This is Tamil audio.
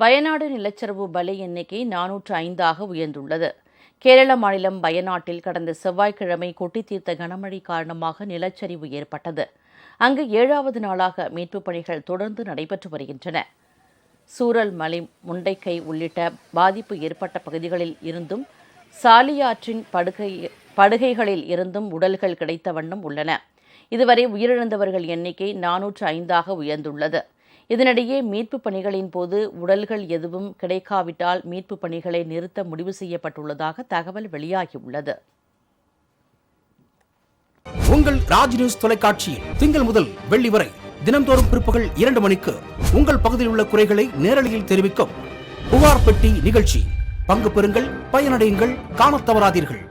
வயநாடு நிலச்சரிவு பலி எண்ணிக்கை நானூற்று ஐந்தாக உயர்ந்துள்ளது. கேரள மாநிலம் வயநாட்டில் கடந்த செவ்வாய்க்கிழமை கொட்டி தீர்த்த கனமழை காரணமாக நிலச்சரிவு ஏற்பட்டது. அங்கு ஏழாவது நாளாக மீட்புப் பணிகள் தொடர்ந்து நடைபெற்று வருகின்றன. சூரல் மலை முண்டைக்கை உள்ளிட்ட பாதிப்பு ஏற்பட்ட பகுதிகளில் இருந்தும் சாலியாற்றின் படுகை படுகைகளில் இருந்தும் உடல்கள் கிடைத்த வண்ணம் உள்ளன. இதுவரை உயிரிழந்தவர்கள் எண்ணிக்கை நானூற்று ஐந்தாக உயர்ந்துள்ளது. இதனிடையே மீட்பு பணிகளின் போது உடல்கள் எதுவும் கிடைக்காவிட்டால் மீட்பு பணிகளை நிறுத்த முடிவு செய்யப்பட்டுள்ளதாக தகவல் வெளியாகியுள்ளது. உங்கள் ராஜ் நியூஸ் தொலைக்காட்சியில் திங்கள் முதல் வெள்ளி வரை தினம்தோறும் பிற்பகல் இரண்டு மணிக்கு உங்கள் பகுதியில் உள்ள குறைகளை நேரலையில் தெரிவிக்கும் புகார் பெட்டி நிகழ்ச்சி. பங்கு பெறுங்கள் பயனடையுங்கள் காணத் தவறாதீர்கள்.